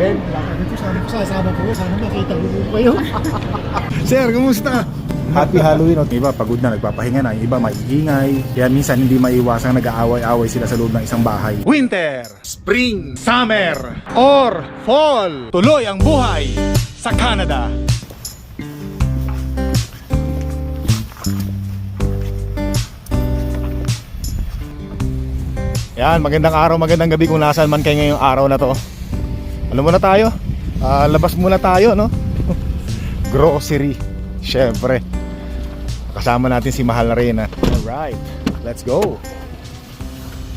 Len? Ito sabi ko sasama ko, sana makita ko po kayo. Sir, kumusta? Happy Halloween. O, iba pagod na, nagpapahinga na. Yung iba maingay. Kaya minsan hindi maiwasang nag-aaway-away sila sa loob ng isang bahay. Winter, Spring, Summer, or Fall. Tuloy ang buhay sa Canada. Yan, magandang araw, magandang gabi kung nasaan man kayo ngayong araw na to. Ano muna tayo? Ah, labas muna tayo, no? Grocery. Syempre. Kasama natin si Mahal na Reyna. Alright, let's go.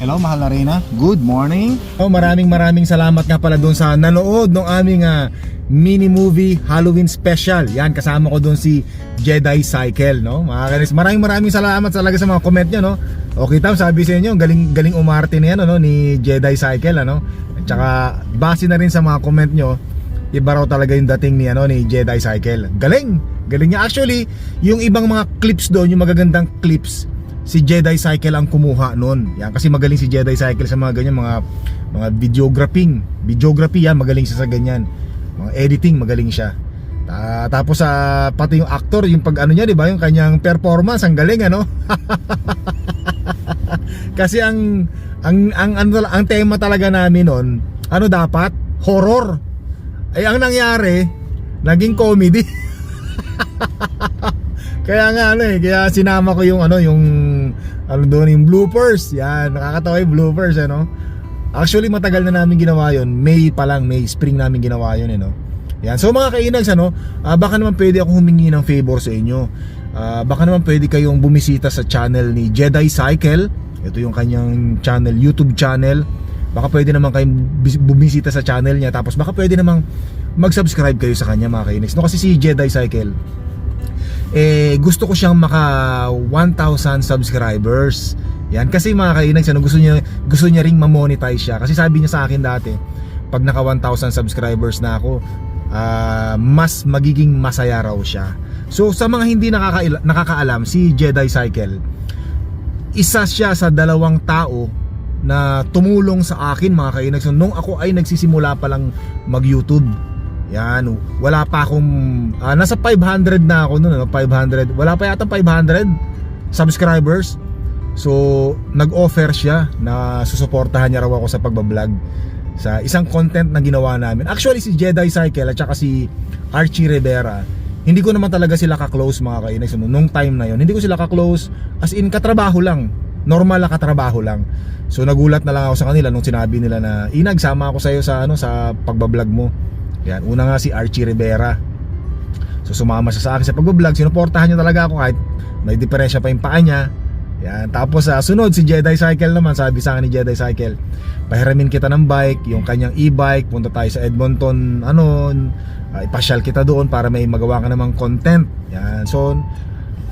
Hello, Mahal na. Good morning. Oh, maraming maraming salamat nga pala doon sa nanood ng aming ah, mini movie Halloween special. Yan, kasama ko doon si Jedi Cycle, no? Mga maraming maraming salamat talaga sa mga comment nyo, no? Okay, tam, sabi sa inyo, galing galing umarte yan, ano, ni Jedi Cycle, ano? At saka base na rin sa mga comment nyo, iba raw talaga yung dating ni ano ni Jedi Cycle. Galing. Galing niya actually, yung ibang mga clips doon, yung magagandang clips, si Jedi Cycle ang kumuha noon. Yan kasi magaling si Jedi Cycle sa mga ganyan mga mga videographing. Videography yan, magaling siya sa ganyan. Mga editing, magaling siya. Ta- tapos sa pati yung actor, yung pag ano niya, 'di ba, yung kanyang performance, ang galing ano. kasi ang ang ang ano ang tema talaga namin noon, ano dapat? Horror. Ay ang nangyari, naging comedy. kaya nga ano eh, kaya sinama ko yung ano, yung ano doon yung bloopers. Yan, nakakatawa yung bloopers ano. Actually matagal na namin ginawa yon. May pa lang, May spring namin ginawa yon eh no. Yan. So mga kainags ano, ah, baka naman pwede ako humingi ng favor sa inyo. Ah, baka naman pwede kayong bumisita sa channel ni Jedi Cycle. Ito yung kanyang channel, YouTube channel. Baka pwede naman kayong bumisita sa channel niya tapos baka pwede namang mag-subscribe kayo sa kanya mga kainags. No kasi si Jedi Cycle eh gusto ko siyang maka 1,000 subscribers. Yan kasi mga kainags ano gusto niya gusto niya ring ma-monetize siya kasi sabi niya sa akin dati pag naka 1,000 subscribers na ako ah, mas magiging masaya raw siya. So sa mga hindi nakaka nakakaalam si Jedi Cycle isa siya sa dalawang tao na tumulong sa akin mga kainags nung ako ay nagsisimula pa lang mag-YouTube. Yan, wala pa akong ah, nasa 500 na ako noon, ano, 500. Wala pa yata 500 subscribers. So, nag-offer siya na susuportahan niya raw ako sa pagbablog sa isang content na ginawa namin. Actually, si Jedi Cycle at saka si Archie Rivera, hindi ko naman talaga sila ka-close mga kainags. No, nung time na yon hindi ko sila ka-close as in katrabaho lang. Normal na katrabaho lang. So nagulat na lang ako sa kanila nung sinabi nila na Inag, sama ako sa iyo sa ano sa pagbablog mo. Yan, una nga si Archie Rivera. So sumama siya sa akin sa pagbablog, sinuportahan niya talaga ako kahit may diferensya pa yung paa niya. Yan, tapos sa sunod si Jedi Cycle naman, sabi sa akin ni Jedi Cycle, pahiramin kita ng bike, yung kanyang e-bike, punta tayo sa Edmonton, ano, uh, ipasyal kita doon para may magawa ka namang content. Yan, so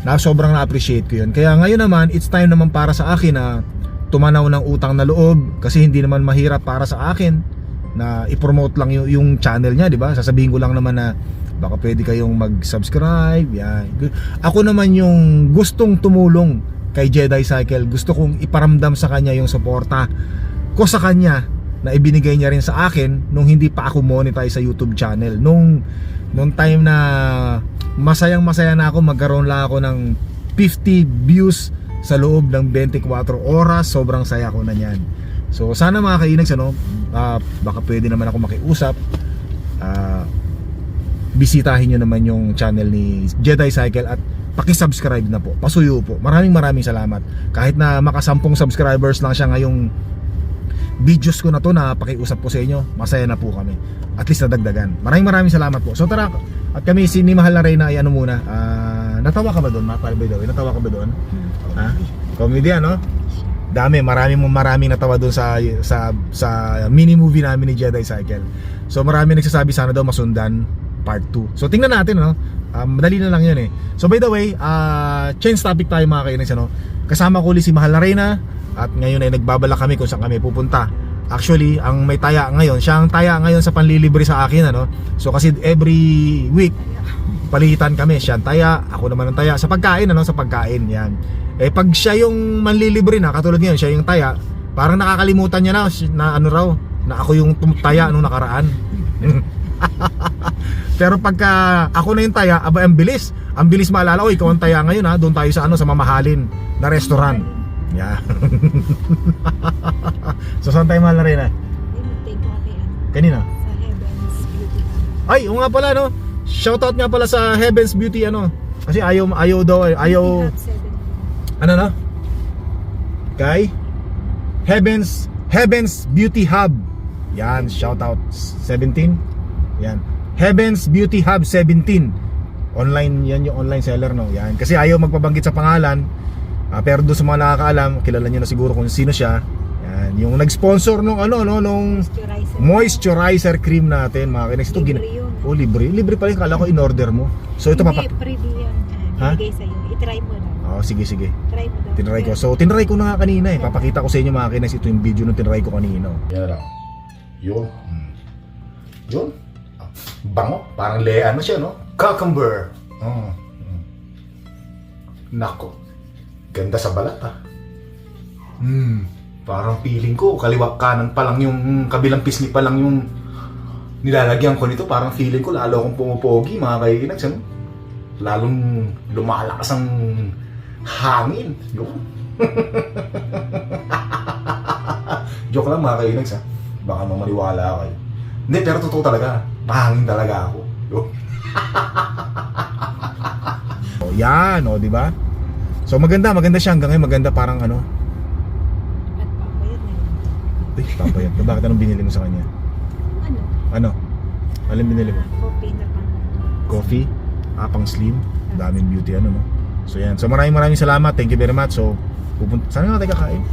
na sobrang na-appreciate ko yun. Kaya ngayon naman, it's time naman para sa akin na tumanaw ng utang na loob kasi hindi naman mahirap para sa akin na i-promote lang yung, yung channel niya, di ba? Sasabihin ko lang naman na baka pwede kayong mag-subscribe, yan. Ako naman yung gustong tumulong kay Jedi Cycle. Gusto kong iparamdam sa kanya yung suporta ko sa kanya na ibinigay niya rin sa akin nung hindi pa ako monetize sa YouTube channel. Nung nung time na masayang masaya na ako, magkaroon lang ako ng 50 views sa loob ng 24 oras. Sobrang saya ko na niyan. So sana mga kainags ano, ah, baka pwede naman ako makiusap. Ah, bisitahin nyo naman yung channel ni Jedi Cycle at paki-subscribe na po. Pasuyo po. Maraming maraming salamat. Kahit na makasampung subscribers lang siya ngayong videos ko na to na pakiusap ko sa inyo, masaya na po kami. At least nadagdagan. Maraming maraming salamat po. So tara, at kami si ni Mahal na Reyna ay ano muna, ah, natawa ka ba doon? Mahal by the way, natawa ka ba doon? Ha? Comedy ano? Dami, maraming maraming natawa doon sa sa sa mini movie namin ni Jedi Cycle. So marami nagsasabi sana daw masundan part 2. So tingnan natin no. Um, madali na lang 'yun eh. So by the way, uh, change topic tayo mga kainis ano. Kasama ko ulit si Mahal na Reyna at ngayon ay nagbabala kami kung saan kami pupunta. Actually, ang may taya ngayon, siya ang taya ngayon sa panlilibre sa akin ano. So kasi every week palitan kami, siya ang taya, ako naman ang taya sa pagkain ano, sa pagkain 'yan. Eh pag siya yung manlilibre na, katulad ngayon, siya yung taya, parang nakakalimutan niya na na ano raw, na ako yung taya nung nakaraan. Pero pagka ako na yung taya, aba ang bilis. Ang bilis maalala ko, ikaw ang taya ngayon ha. Doon tayo sa ano sa mamahalin na restaurant. Yeah. so saan tayo mahal na rin ano, Kanina? sa Heaven's Beauty. Ay, oo nga pala no. Shoutout nga pala sa Heaven's Beauty ano. Kasi ayaw ayaw daw eh, ayaw Beauty Hub 7. ano na? Kay Heaven's Heaven's Beauty Hub. Yan, shoutout 17. Yan. Heaven's Beauty Hub 17. Online yan yung online seller no. Yan. Kasi ayaw magpabanggit sa pangalan. Ah, pero doon sa mga nakakaalam, kilala niyo na siguro kung sino siya. Yan, yung nag-sponsor nung ano no, nung Moisturizer. moisturizer cream natin, mga kinex. Ito gin Libre yun. Oh, libre. Libre pala yung kala ko in-order mo. So ito Hindi, freebie yun. Ha? Ha? Bigay sa'yo. I-try mo daw. Oh, sige, sige. Try mo daw. Tinry ko. So, tinry ko na nga kanina eh. Papakita ko sa inyo mga kinex. Ito yung video nung tinry ko kanina. Yan lang. Yun. Hmm. Yun. Bango. Parang le, ano siya, no? Cucumber. Hmm. Nako. Ganda sa balat, ah. Hmm. Parang feeling ko, kaliwa kanan pa lang yung, kabilang pisngi pa lang yung nilalagyan ko nito. Parang feeling ko, lalo akong pumupogi, mga kaikinex, ano? Lalong lumalakas ang hangin. Yun. Joke lang mga kainags ha. Baka nang maniwala kayo. Hindi, pero totoo talaga. Mahangin talaga ako. Yun. oh, yan, oh, di ba? So maganda, maganda siya hanggang ngayon. Maganda parang ano. At papayad na yun. Uy, papayat ka. Bakit anong binili mo sa kanya? Ano? Ano? Anong binili mo? Ah, Coffee na pang. Coffee? Ah, pang slim? Daming beauty ano, no? So yan. So maraming maraming salamat. Thank you very much. So, pupunta, saan nga tayo kakain?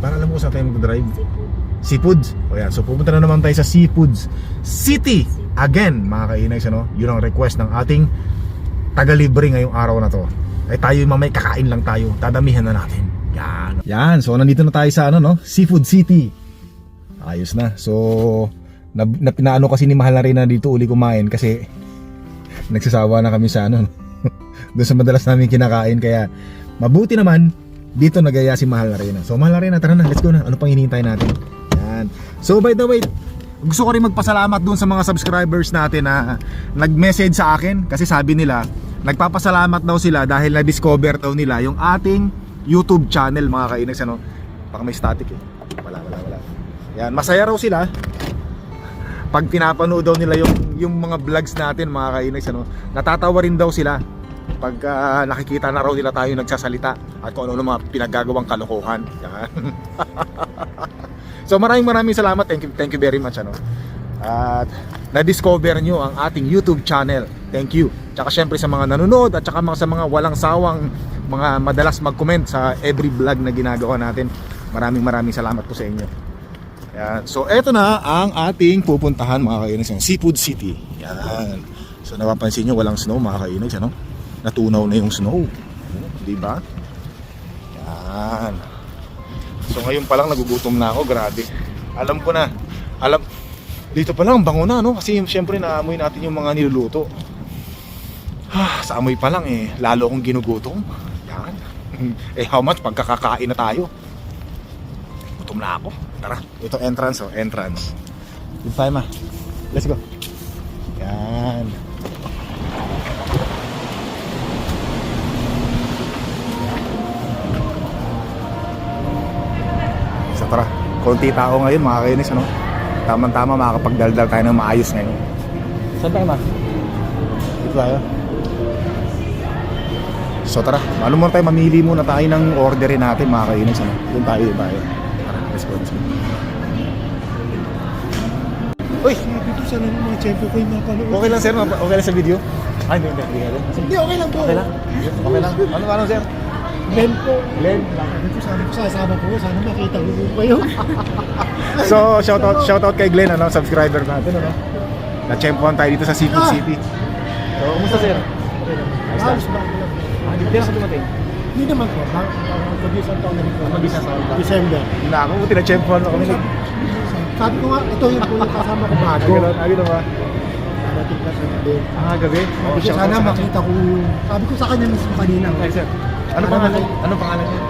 Para alam mo kung saan tayo mag-drive. Seafood. Seafoods. O yan. So pupunta na naman tayo sa Seafoods City. Again, mga kainags, ano? Yun ang request ng ating taga-libre ngayong araw na to. Ay tayo yung mamay kakain lang tayo. Dadamihan na natin. Yan. Yan. So nandito na tayo sa ano, no? Seafood City. Ayos na. So, na, na pinaano kasi ni Mahal na rin na dito uli kumain kasi nagsasawa na kami sa ano. Doon sa madalas namin kinakain. Kaya mabuti naman dito nagaya si Mahal na rin. So Mahal na rin, tara na, let's go na. Ano pang hinihintay natin? So by the way, gusto ko rin magpasalamat dun sa mga subscribers natin na nag-message sa akin kasi sabi nila, nagpapasalamat daw sila dahil na-discover daw nila yung ating YouTube channel mga kainags ano. Baka may static eh. Wala, wala, wala. Yan, masaya raw sila pag pinapanood daw nila yung yung mga vlogs natin mga kainags ano. Natatawa rin daw sila pag ah, nakikita na raw nila tayo nagsasalita at kung ano mga pinaggagawang kalokohan. Yan. so maraming maraming salamat. Thank you, thank you very much ano. At na-discover nyo ang ating YouTube channel. Thank you. Tsaka syempre sa mga nanonood at tsaka mga sa mga walang sawang mga madalas mag-comment sa every vlog na ginagawa natin. Maraming maraming salamat po sa inyo. Yan. So eto na ang ating pupuntahan mga kainis, Seafood City. Yan. So napapansin nyo walang snow mga kainis, ano? Natunaw na yung snow. Di ba? Yan. So ngayon pa lang nagugutom na ako, grabe. Alam ko na. Alam dito pa lang bango na no kasi syempre naamoy natin yung mga niluluto. Ah, sa amoy pa lang eh lalo akong ginugutom. Yan. eh how much pagkakakain na tayo? Gutom na ako. Tara, ito entrance oh, entrance. Good time. Let's go. Yan. Konti tao ngayon mga kainis ano. Tama-tama makakapagdaldal tayo ng maayos ngayon. Saan tayo ma? Dito tayo. So tara, malo muna tayo mamili muna tayo ng orderin natin mga kainis ano. Doon tayo, doon tayo. Tara, let's go, let's go. Uy, Dito sana yung mga champion ko yung napanood. okay lang sir, okay lang sa video? Ay, hindi, hindi, hindi. Hindi, okay lang po. Okay lang? Okay lang? Ano, ano sir? Glenn po. Glenn? Sabi ko, sabi ko, sasama ko. Sana makita ko po kayo. So, shoutout shoutout kay Glenn, ano, subscriber natin, ano. Na-champion tayo dito sa Seafood Ah! City. So, kumusta sir? Halos ba? Ah, di ba dumating? Hindi naman po. Mag-isang taon na po. Mag-isang taon. December. Na ako, buti na-champion ako. Sabi ko nga, ito yung po yung kasama ko bago. ah, ganun ba? Darating na sa gabi. Ah, gabi? Sabi ko, sana makita ko yung... Sabi ko sa kanya mismo kanina. Ay, sir. Ano Sana pangalan? Ano pangalan niya?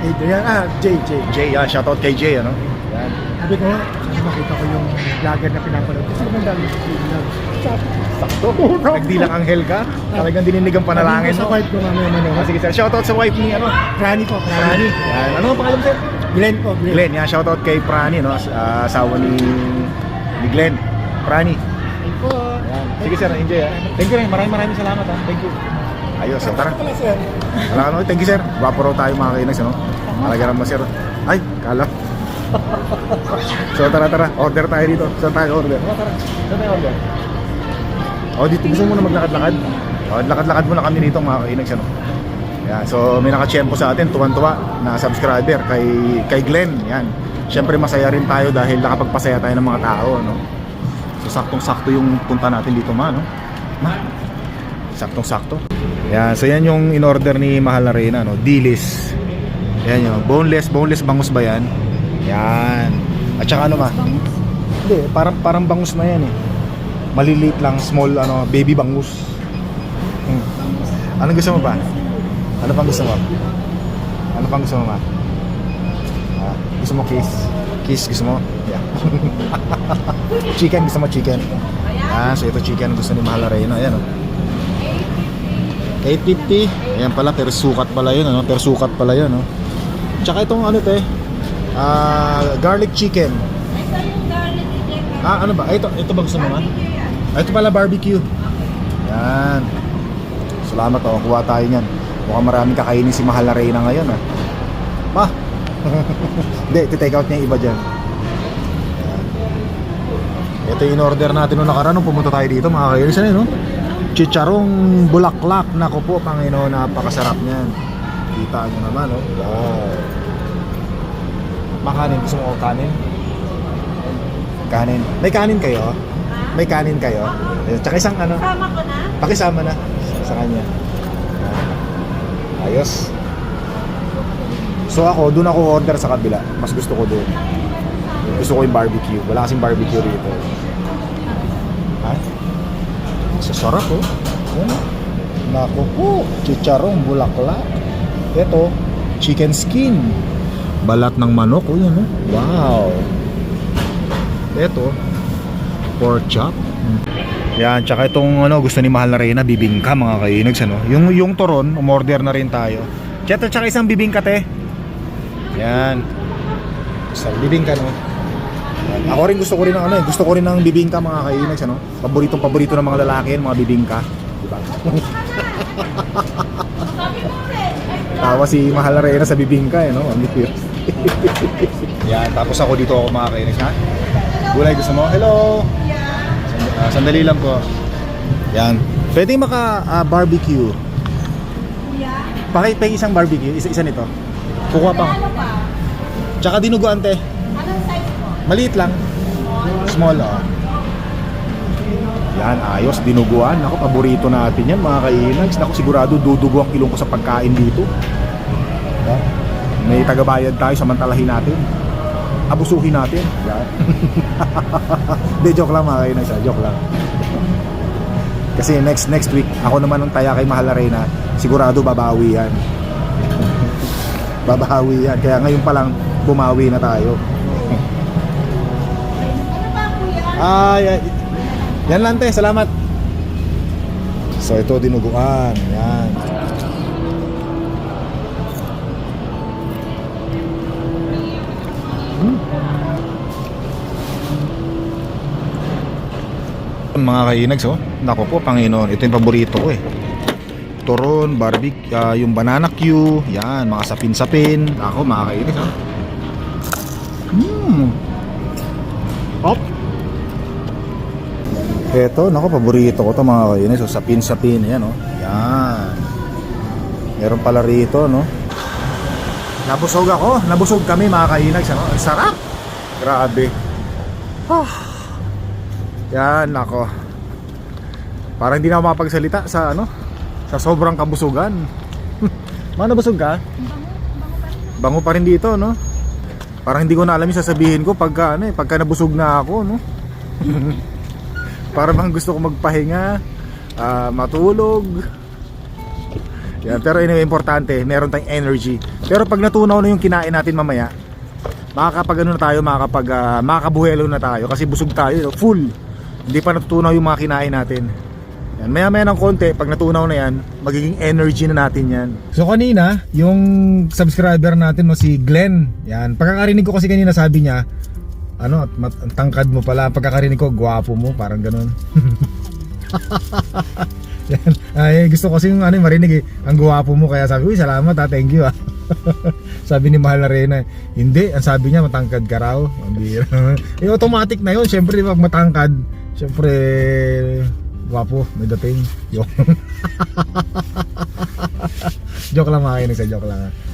Adrian, ah, JJ. Jay, ah, shoutout kay Jay, ano? Yan. Sabi ko, sabi makita ko yung vlogger na pinapanood. Kasi naman dami ko vlog. Sakto. Nagdilang anghel ka. Talagang dininig ang panalangin. Sa wife ko mamaya Ah, manood. sige sir, shoutout sa wife ni ano, Prani po, Prani. Yan. Ano ang pangalan sir? Glenn po, Glenn. Glenn. Yan, shoutout kay Prani, no? ah, asawa ni, ni Glenn. Prani. Thank po. Yan. Sige sir, enjoy ah. Thank you rin. Maraming maraming salamat ha. Thank you. Ayos, so tara. Pala sir. Wala ka no? Thank you sir. Gwapo raw tayo mga kainex, ano? Talaga naman sir. Ay, kala. so tara tara, order tayo dito. Saan tayo order? Oh, tara. Order? Oh, dito gusto mo na maglakad-lakad? Oh, lakad-lakad muna kami dito mga kainex, ano? Yan, so may nakachempo sa atin, tuwan-tuwa na subscriber kay kay Glenn. Yan. Siyempre masaya rin tayo dahil nakapagpasaya tayo ng mga tao, no? So saktong-sakto yung punta natin dito, ma, no? Ma. Saktong-sakto. Yan, so yan yung in-order ni Mahal na Reyna, no? Dilis. Yan yun, boneless, boneless bangus ba yan? Yan. At saka ano ma? Hindi, parang parang bangus na yan eh. Maliliit lang, small ano, baby bangus. Hmm. Anong gusto mo pa? Ano pang gusto mo? Ano pang gusto mo ma? Ah, gusto mo kiss? Kiss gusto mo? Yeah. chicken gusto mo chicken? Ah, so ito chicken gusto ni Mahal na Reyna. Ayan oh. 850. Ayan pala, pero sukat pala yun, ano? Pero sukat pala yun, no? Tsaka itong ano te, ah, garlic chicken. Ah, ano ba? Ay, ito, ito ba gusto mo man? Ah, ito pala barbecue. Yan. Salamat oh, kuha tayo niyan. Mukhang maraming kakainin si Mahal na Reyna ngayon, ah. Ma. Hindi, iti-take out niya iba dyan. Yan. Ito yung in-order natin nung nakaraan nung pumunta tayo dito, mga kainis yun, no? Chicharong bulaklak. Nako po, Panginoon, napakasarap niyan. Kita nyo naman, oh. Wow. Makanin, gusto mo ko kanin? Kanin. May kanin kayo? May kanin kayo? Tsaka isang ano, Sama ko na. pakisama na sa kanya. Ayos. So ako, doon ako order sa kabila. Mas gusto ko doon. Gusto ko yung barbecue. Wala kasing barbecue rito. Ha? Sa sarap oh. Yan. Nako po, chicharong bulaklak. Ito, chicken skin. Balat ng manok. Oh, yan oh. Wow. Ito, pork chop. Yan, tsaka itong ano, gusto ni Mahal na Reyna, bibingka mga kainags ano. Yung yung turon, umorder na rin tayo. Tsaka tsaka isang bibingka te. Yan. Isang bibingka no. Ako rin gusto ko rin ng ano, eh, gusto ko rin ng bibingka mga kainags ano. Paboritong paborito ng mga lalaki, yan, mga bibingka, di ba? Tawa si Mahal na Reyna sa bibingka eh no. Ang bibir. Yan, tapos ako dito ako mga kainags ha. Gulay gusto mo? Hello. Sand- ah, sandali lang po. Yan. Pwede maka ah, barbecue. Pakit pa isang barbecue, isa isa nito. Kukuha pa. Ano? Tsaka dinuguan te. Maliit lang. Small oh. Yan, ayos, dinuguan. Ako, paborito natin yan, mga kainags. Ako, sigurado dudugo ang ilong ko sa pagkain dito. Diba? May tagabayad tayo, samantalahin natin. Abusuhin natin. Yan. Hindi, joke lang mga kainags. ah, Joke lang. Kasi next next week, ako naman ang taya kay Mahal na Reyna, sigurado babawi yan. babawi yan. Kaya ngayon pa lang, bumawi na tayo. Ay, ay, yan lang te, salamat. So ito dinuguan, yan. Hmm. Mga kainags, oh. Nako po, Panginoon. Ito yung paborito ko eh. Turon, barbecue, ah, yung banana Q, yan, mga sapin-sapin. Ako, mga kainags, oh. Ito, nako, paborito ko to mga kainis. So, sapin-sapin, yan, oh. Yan. Meron pala rito, no? Nabusog ako. Nabusog kami, mga kainags, ano? Ang sarap. Grabe. Ah. Yan, nako. Parang hindi na ako makapagsalita sa, ano? Sa sobrang kabusugan. Mga nabusog ka? Bango pa rin dito, no? Parang hindi ko na alam yung sasabihin ko pagka, ano, eh, pagka nabusog na ako, no? Para bang gusto ko magpahinga, ah, matulog. Yan, pero anyway, importante, meron tayong energy. Pero pag natunaw na yung kinain natin mamaya, makakapag ano na tayo, makakapag uh, makakabuhelo na tayo kasi busog tayo, no? full. Hindi pa natutunaw yung mga kinain natin. Yan, maya maya ng konti, pag natunaw na yan, magiging energy na natin yan. So kanina, yung subscriber natin no, si Glenn, yan, pagkakarinig ko kasi kanina sabi niya, ano, mat- ang tangkad mo pala, pagkakarinig ko, gwapo mo, parang ganun. Ay, gusto ko kasi yung ano, marinig eh, ang gwapo mo, kaya sabi, uy, salamat ha, thank you ah. sabi ni Mahal Arena, hindi, ang sabi niya, matangkad ka raw. Ang bira. eh, automatic na yun, syempre, pag matangkad, syempre, gwapo, may dating. Joke. joke lang makinig sa joke lang. Oh,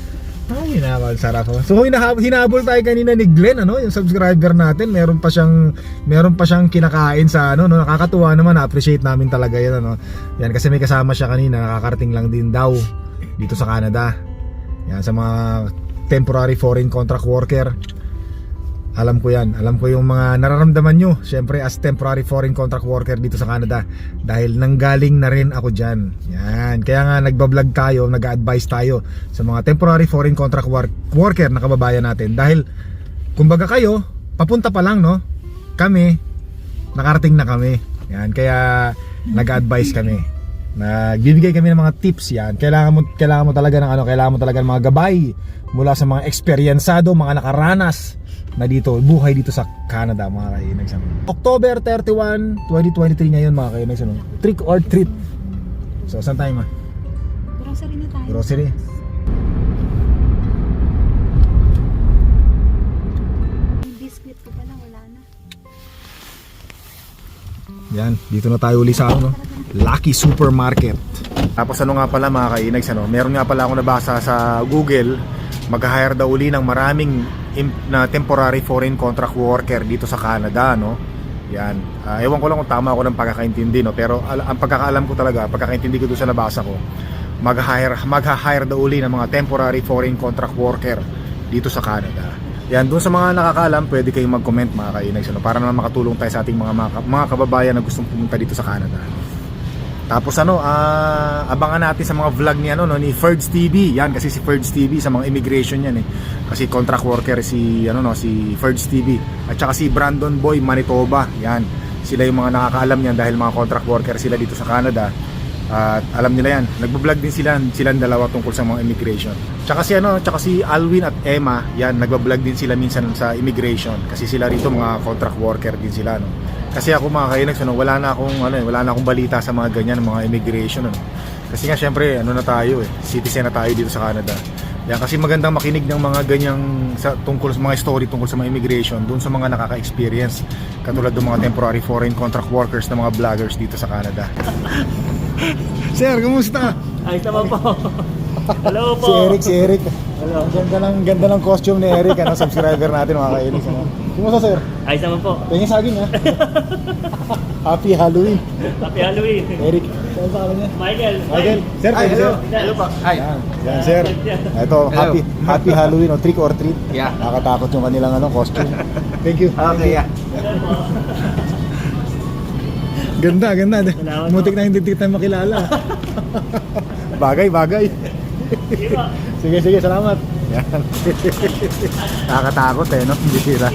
hinabol, sarap ko. So hinahab hinabol tayo kanina ni Glenn ano, yung subscriber natin, meron pa siyang meron pa siyang kinakain sa ano, no, nakakatuwa naman, appreciate namin talaga 'yan ano. Yan kasi may kasama siya kanina, nakakarating lang din daw dito sa Canada. Yan sa mga temporary foreign contract worker. Alam ko yan. Alam ko yung mga nararamdaman nyo. Siyempre as temporary foreign contract worker dito sa Canada. Dahil nanggaling na rin ako dyan. Yan. Kaya nga nagbablog tayo, nag-advise tayo sa mga temporary foreign contract work- worker na kababayan natin. Dahil kumbaga kayo, papunta pa lang no. Kami, nakarating na kami. Yan. Kaya nag-advise kami. Nagbibigay kami ng mga tips yan. Kailangan mo kailangan mo talaga ng ano, kailangan mo talaga ng mga gabay mula sa mga eksperyensado, mga nakaranas na dito, buhay dito sa Canada mga kainags. ano. October 31, 2023 ngayon mga kainags. Ano? Trick or treat. So, saan tayo ma? Grocery na tayo. Grocery. Biscuit ko pala, wala na. Yan, dito na tayo uli sa ano, no? Lucky Supermarket. Tapos ano nga pala mga kainags, ano, meron nga pala ako nabasa sa Google, mag-hire daw uli ng maraming na temporary foreign contract worker dito sa Canada, no? Yan. Ah, ewan ko lang kung tama ako ng pagkakaintindi, no? Pero al- ang pagkakaalam ko talaga, pagkakaintindi ko doon sa nabasa ko, mag-hire, mag-hire daw uli ng mga temporary foreign contract worker dito sa Canada. Yan, doon sa mga nakakaalam, pwede kayong mag-comment mga kainags, ano? Para naman makatulong tayo sa ating mga, mga, mga kababayan na gustong pumunta dito sa Canada. Tapos ano, ah, abangan natin sa mga vlog ni ano no ni Ferds TV. Yan kasi si Ferds TV sa mga immigration yan eh. Kasi contract worker si ano no si Ferds TV. At saka si Brandon Boy Manitoba. Yan. Sila yung mga nakakaalam niyan dahil mga contract worker sila dito sa Canada. At alam nila yan. Nagbo-vlog din sila, silang dalawa tungkol sa mga immigration. Tsaka si ano, tsaka si Alwin at Emma, yan nagbo-vlog din sila minsan sa immigration kasi sila rito mga contract worker din sila no. Kasi ako mga kainags, ano, wala na akong ano, eh, wala na akong balita sa mga ganyan mga immigration ano. Kasi nga syempre, ano na tayo eh, citizen na tayo dito sa Canada. Yan kasi magandang makinig ng mga ganyang sa tungkol sa mga story tungkol sa mga immigration doon sa mga nakaka-experience katulad ng mga temporary foreign contract workers na mga vloggers dito sa Canada. Sir, kumusta? Ayos naman po. Hello po. Si Eric, si Eric. Ang ganda ng ganda ng costume ni Eric, ano, subscriber natin mga kainis. Ano. Kumusta sir? Ayos naman po. Tingin sa akin ha. Happy Halloween. Happy Halloween. Eric. Saan sa kanya? Michael. Michael, sir, pwede sir. Hello po. Yan, yan sir. Ito, happy happy Halloween o trick or treat. Yeah. Nakakatakot yung kanilang ano, costume. Thank you. Okay, yeah. Ganda, ganda. Mutik na hindi kita makilala. bagay, bagay. Sige, sige, salamat. Yan. Nakakatakot eh, no? Sila.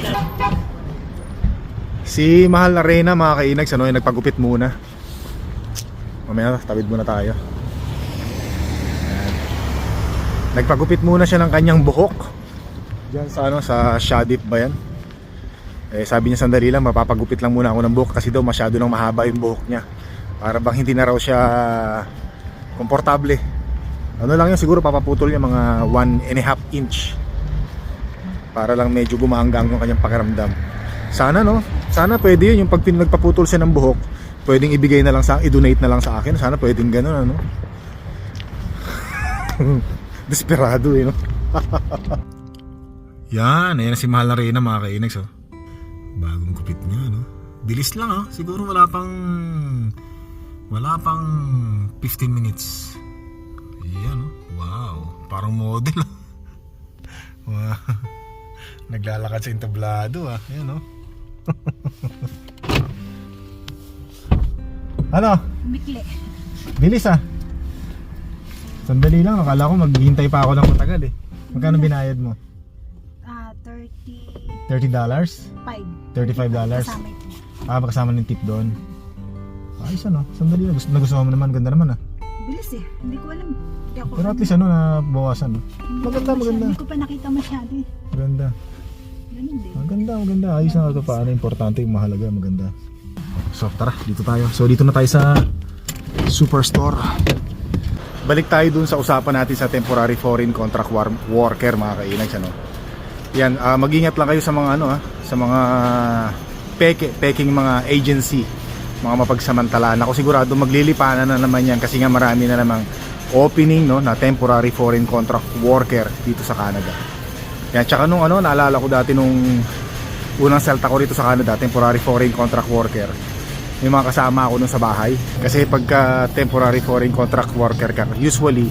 Si Mahal na Reyna, mga kainags, ano, yung nagpagupit muna. Mamaya, tawid muna tayo. Nagpagupit muna siya ng kanyang buhok. Diyan sa ano, sa Shadip ba yan? Eh, sabi niya sandali lang, mapapagupit lang muna ako ng buhok kasi daw masyado nang mahaba yung buhok niya. Para bang hindi na raw siya komportable. Ano lang yun, siguro papaputol niya mga 1 and a half inch. Para lang medyo gumahanggang yung kanyang pakiramdam. Sana no, sana pwede yun, yung pag nagpaputol siya ng buhok, pwedeng ibigay na lang sa i-donate na lang sa akin. Sana pwedeng ganun ano. Desperado eh no. Yan, ayan si Mahal na Reyna mga kainags oh. Bagong kupit niya, no? Bilis lang, ah. Siguro wala pang... Wala pang 15 minutes. Ayan, no? Wow. Parang model, ah. Wow. Naglalakad sa entablado, ah. Ayan, no? ano? Mikli. Bilis, ah. Sandali lang. Akala ko maghihintay pa ako ng matagal, eh. Magkano binayad mo? Ah, 30 30 dollars? Five. 35 dollars? Ah, kasama ng tip doon. Ayos ano, sandali na. Gusto, nagustuhan mo naman, ganda naman ah. Bilis eh. Hindi ko alam. Hindi ako Pero at least ano, nabawasan. No? Hindi maganda, maganda. Hindi ko pa nakita masyado eh. Maganda. Ganun din. Maganda, maganda. Ayos na ito paano. Importante yung mahalaga, maganda. So tara, dito tayo. So dito na tayo sa Superstore. Balik tayo dun sa usapan natin sa temporary foreign contract war- worker mga kainags ano. Yan, ah, mag-ingat lang kayo sa mga ano ah, sa mga peke, peking mga agency, mga mapagsamantalaan. Ako sigurado maglilipanan na naman yan kasi nga marami na namang opening no na temporary foreign contract worker dito sa Canada. Yan, tsaka nung ano, naalala ko dati nung unang salta ko rito sa Canada, temporary foreign contract worker. May mga kasama ako nun sa bahay. Kasi pagka temporary foreign contract worker ka, usually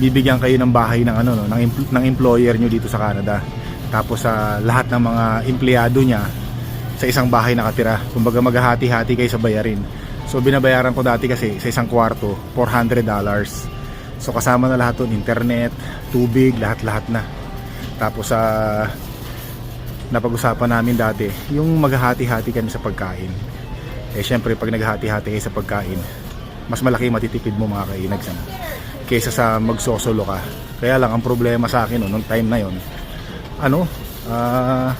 bibigyan kayo ng bahay ng ano no, ng, ng employer nyo dito sa Canada. Tapos sa lahat ng mga empleyado niya sa isang bahay nakatira. Kumbaga maghahati-hati kayo sa bayarin. So binabayaran ko dati kasi sa isang kwarto, $400. So kasama na lahat 'ton, internet, tubig, lahat-lahat na. Tapos sa napag-usapan namin dati, yung maghahati-hati kami sa pagkain. Eh syempre pag naghahati-hati kayo sa pagkain, mas malaki matitipid mo mga kainags ano, kaysa sa magsosolo ka. Kaya lang ang problema sa akin no, nung time na yon, ano, ah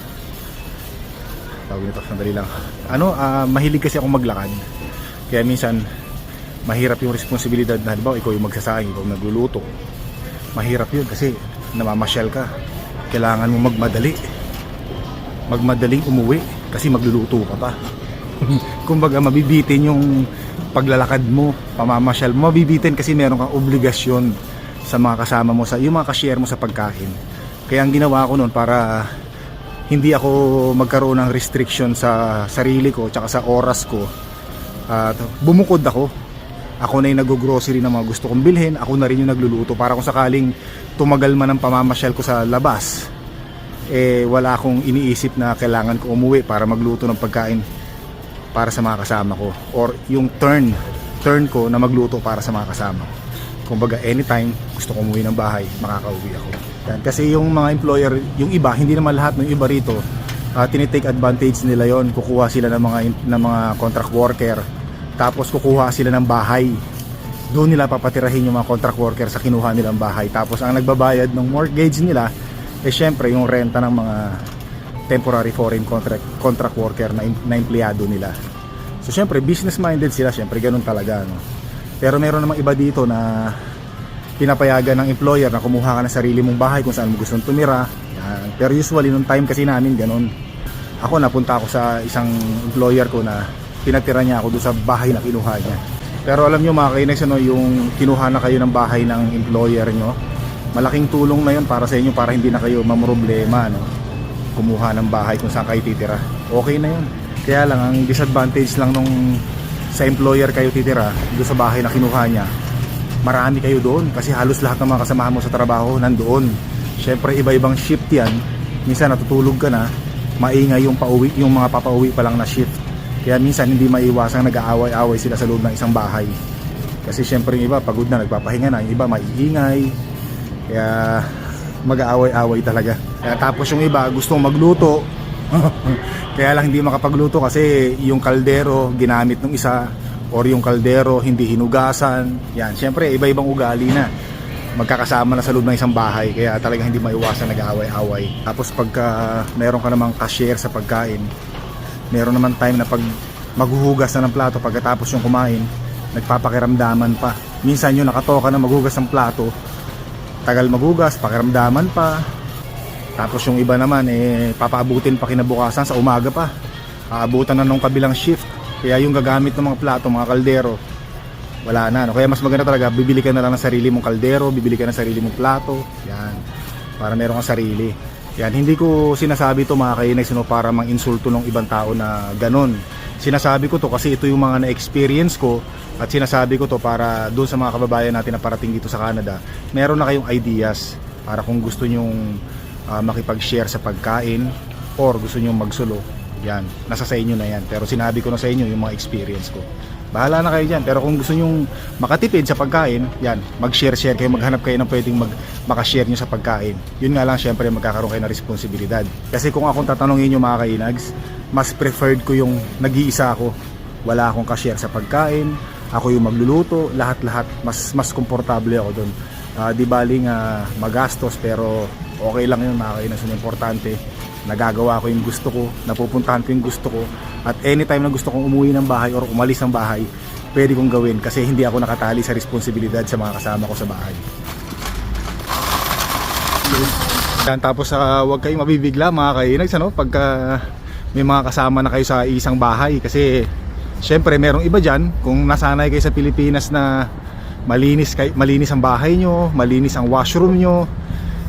tawag nito, sandali lang. Ano, ah, mahilig kasi ako maglakad. Kaya minsan mahirap yung responsibilidad na halimbawa ikaw yung magsasaing, ikaw yung nagluluto. Mahirap yun kasi namamasyal ka. Kailangan mo magmadali. Magmadaling umuwi kasi magluluto ka pa. Kumbaga mabibitin yung paglalakad mo, pamamasyal mo. Mabibitin kasi meron kang obligasyon sa mga kasama mo, sa, yung mga kashare mo sa pagkain. Kaya ang ginawa ko noon para hindi ako magkaroon ng restriction sa sarili ko tsaka sa oras ko. At bumukod ako. Ako na yung nag-grocery ng mga gusto kong bilhin. Ako na rin yung nagluluto. Para kung sakaling tumagal man ang pamamasyal ko sa labas eh wala akong iniisip na kailangan ko umuwi para magluto ng pagkain para sa mga kasama ko. Or yung turn turn ko na magluto para sa mga kasama kumbaga anytime gusto ko umuwi ng bahay makakauwi ako yan. kasi yung mga employer yung iba hindi naman lahat ng iba rito uh, tinitake advantage nila yon. Kukuha sila ng mga ng mga contract worker. Tapos kukuha sila ng bahay. Doon nila papatirahin yung mga contract worker sa kinuha nilang bahay. Tapos ang nagbabayad ng mortgage nila eh syempre yung renta ng mga temporary foreign contract contract worker na, na empleyado nila. So syempre business minded sila. Syempre ganun talaga no? Pero meron namang iba dito na pinapayagan ng employer na kumuha ka ng sarili mong bahay kung saan mo gustong tumira. Yan. Pero usually nung time kasi namin ganun. Ako napunta ako sa isang employer ko na pinatira niya ako doon sa bahay na kinuha niya. Pero alam nyo mga kainex, ano, yung kinuha na kayo ng bahay ng employer nyo, malaking tulong na yun para sa inyo para hindi na kayo mamroblema. No? Kumuha ng bahay kung saan kayo titira. Okay na yun. Kaya lang, ang disadvantage lang nung sa employer kayo titira, doon sa bahay na kinuha niya, marami kayo doon kasi halos lahat ng mga kasamahan mo sa trabaho nandoon. Syempre iba-ibang shift 'yan. Minsan natutulog ka na, maingay yung pauwi, yung mga papauwi pa lang na shift. Kaya minsan hindi maiwasang nag-aaway-away sila sa loob ng isang bahay. Kasi syempre yung iba pagod na nagpapahinga na, yung iba maiingay. Kaya mag-aaway-away talaga. Kaya tapos yung iba gustong magluto. Kaya lang hindi makapagluto kasi yung kaldero ginamit ng isa or yung kaldero hindi hinugasan. Yan, syempre iba-ibang ugali na. Magkakasama na sa loob ng isang bahay kaya talaga hindi maiwasan nag-aaway-away. Tapos pagka meron ka namang cashier sa pagkain, meron naman time na pag maghuhugas na ng plato pagkatapos yung kumain, nagpapakiramdaman pa. Minsan yun nakatoka na maghugas ng plato, tagal maghugas, pakiramdaman pa. Tapos yung iba naman eh papaabutin pa kinabukasan sa umaga pa. Aabutan na nung kabilang shift. Kaya yung gagamit ng mga plato, mga kaldero, wala na. No? Kaya mas maganda talaga, bibili ka na lang ng sarili mong kaldero, bibili ka ng sarili mong plato. Yan. Para meron kang sarili. Yan. Hindi ko sinasabi to mga kainex no, para mang insulto ng ibang tao na ganun. Sinasabi ko to kasi ito yung mga na-experience ko at sinasabi ko to para doon sa mga kababayan natin na parating dito sa Canada, meron na kayong ideas para kung gusto nyong ah, makipag-share sa pagkain or gusto nyong magsulo yan, nasa sa inyo na yan pero sinabi ko na sa inyo yung mga experience ko Bahala na kayo dyan. Pero kung gusto nyong makatipid sa pagkain, yan, mag-share-share kayo, maghanap kayo ng pwedeng mag makashare nyo sa pagkain. Yun nga lang, syempre, magkakaroon kayo ng responsibilidad. Kasi kung akong tatanungin nyo mga kainags, mas preferred ko yung nag-iisa ako. Wala akong kashare sa pagkain, ako yung magluluto, lahat-lahat, mas mas komportable ako doon. Ah, di baling ah, magastos pero okay lang yun mga kainags. Importante, nagagawa ko yung gusto ko, napupuntahan ko yung gusto ko at anytime na gusto kong umuwi ng bahay or umalis ng bahay, pwede kong gawin kasi hindi ako nakatali sa responsibilidad sa mga kasama ko sa bahay. Yan, tapos uh, huwag kayong mabibigla mga kainags ano, pagka may mga kasama na kayo sa isang bahay kasi syempre merong iba dyan kung nasanay kayo sa Pilipinas na malinis, kay, malinis ang bahay nyo, malinis ang washroom nyo.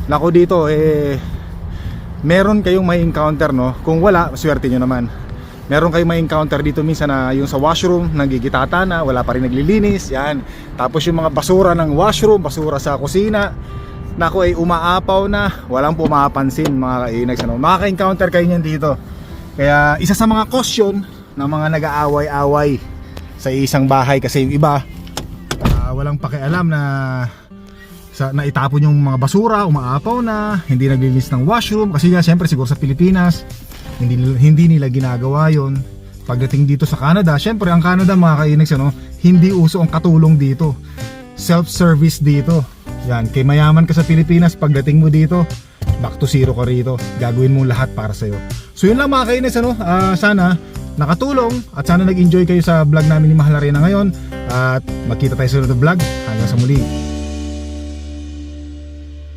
Nako dito eh meron kayong may encounter no? Kung wala swerte nyo naman. Meron kayong may encounter dito minsan na yung sa washroom nagigitata na wala pa rin naglilinis yan. Tapos yung mga basura ng washroom basura sa kusina nako ay umaapaw na. Walang pumapansin mga kainags ano? Makaka-encounter kayo niyan dito. Kaya isa sa mga caution ng mga nag-aaway-away sa isang bahay kasi yung iba ah, walang pakialam na sa naitapon yung mga basura, umaapaw na, hindi naglilinis ng washroom kasi nga siyempre siguro sa Pilipinas hindi hindi nila ginagawa yon. Pagdating dito sa Canada, siyempre ang Canada mga kainags ano, hindi uso ang katulong dito. Self-service dito. Yan, kay mayaman ka sa Pilipinas, pagdating mo dito, back to zero ka rito. Gagawin mo lahat para sa'yo. So yun lang mga kainags ano, ah, sana nakatulong at sana nag-enjoy kayo sa vlog namin ni Mahal Arena ngayon at magkita tayo sa vlog. Hanggang sa muli.